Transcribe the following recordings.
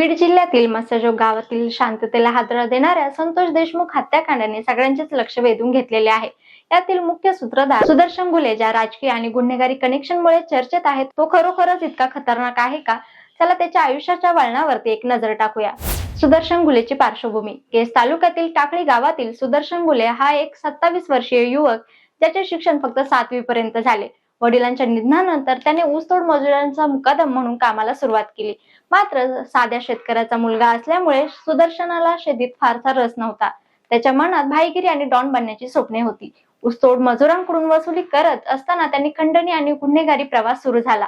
बीड जिल्ह्यातील मत्स्यजोग गावातील शांततेला हादरा देणाऱ्या संतोष देशमुख हत्याकांडाने सगळ्यांचेच लक्ष वेधून घेतलेले आहे. यातील मुख्य सूत्रधार सुदर्शन गुले ज्या राजकीय आणि गुन्हेगारी कनेक्शनमुळे चर्चेत आहेत तो खरोखरच इतका खतरनाक आहे का? चला त्याच्या आयुष्याच्या वळणावरती एक नजर टाकूया. सुदर्शन गुलेची पार्श्वभूमी. केस तालुक्यातील टाकळी गावातील सुदर्शन गुले हा एक सत्तावीस वर्षीय युवक ज्याचे शिक्षण फक्त सातवी पर्यंत झाले. वडिलांच्या निधनानंतर त्याने ऊसतोड मजुरांचा मुकादम म्हणून कामाला सुरुवात केली. मात्र साध्या शेतकऱ्याचा मुलगा असल्यामुळे सुदर्शनाला शेतीत फारसा रस नव्हता. त्याच्या मनात भाईगिरी आणि डॉन बनण्याची स्वप्ने होती. ऊसतोड मजुरांकडून वसुली करत असताना त्यांनी खंडणी आणि गुन्हेगारी प्रवास सुरू झाला.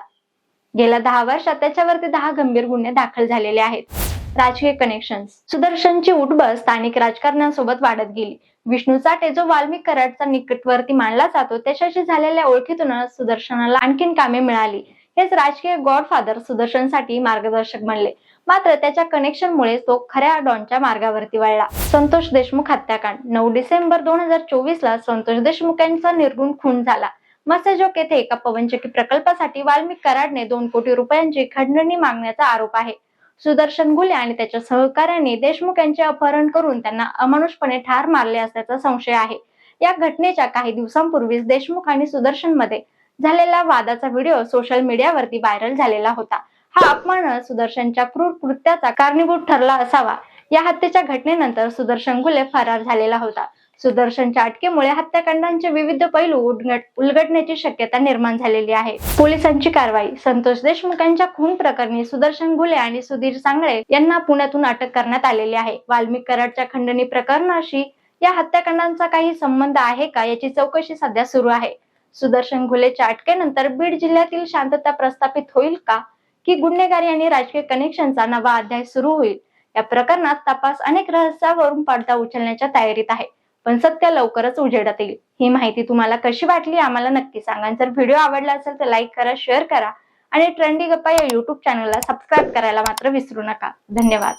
गेल्या दहा वर्षात त्याच्यावरती दहा गंभीर गुन्हे दाखल झालेले आहेत. राजकीय कनेक्शन सुदर्शनची उठबस स्थानिक राजकारण्यांसोबत वाढत गेली. विष्णू चाटे जो वाल्मिक कराडचा निकटवर्ती मानला जातो. त्याच्याशी झालेल्या ओळखीतूनच सुदर्शनाला आणखीन कामे मिळाली. हेच राजकीय गॉडफादर सुदर्शनसाठी मार्गदर्शक बनले. मात्र त्याच्या कनेक्शनमुळे तो खऱ्या डॉनच्या मार्गावरती वळला. संतोष देशमुख हत्याकांड. नऊ डिसेंबर दोन हजार चोवीस ला संतोष देशमुख यांचा निर्गुण खून झाला. मत्स्यजोग येथे एका पवनचक्की प्रकल्पासाठी वाल्मिक कराडने दोन कोटी रुपयांची खंडणी मागण्याचा आरोप आहे. सुदर्शन गुले आणि त्याच्या सहकाऱ्यांनी देशमुख यांचे अपहरण करून त्यांना अमानुषपणे ठार मारले असल्याचा संशय आहे. या घटनेच्या काही दिवसांपूर्वीच देशमुख आणि सुदर्शनमध्ये झालेला वादाचा व्हिडिओ सोशल मीडियावरती व्हायरल झालेला होता. हा अपमान सुदर्शनच्या क्रूर कृत्याचा कारणीभूत ठरला असावा. या हत्येच्या घटनेनंतर सुदर्शन गुले फरार झालेला होता. सुदर्शनच्या अटकेमुळे हत्याकांडांचे विविध पैलू उलगड उलगडण्याची शक्यता निर्माण झालेली आहे. पोलिसांची कारवाई संतोष देशमुख यांच्या खून प्रकरणी सुदर्शन घुले आणि सुधीर सांगळे यांना पुण्यातून अटक करण्यात आलेली आहे. वाल्मिक कराडच्या खंडणी प्रकरणाशी या हत्याकांडांचा काही संबंध आहे का याची चौकशी सध्या सुरू आहे. सुदर्शन घुलेच्या अटकेनंतर बीड जिल्ह्यातील शांतता प्रस्थापित होईल का? की गुन्हेगारी आणि राजकीय कनेक्शनचा नवा अध्याय सुरू होईल? या प्रकरणात तपास अनेक रहस्यावरून पडदा उचलण्याच्या तयारीत आहे. पण सत्य लवकरच उजेडात येईल. ही माहिती तुम्हाला कशी वाटली आम्हाला नक्की सांगा. जर व्हिडिओ आवडला असेल तर लाईक करा शेअर करा. आणि ट्रेंडी गप्पा या युट्यूब चॅनलला सबस्क्राईब करायला मात्र विसरू नका. धन्यवाद.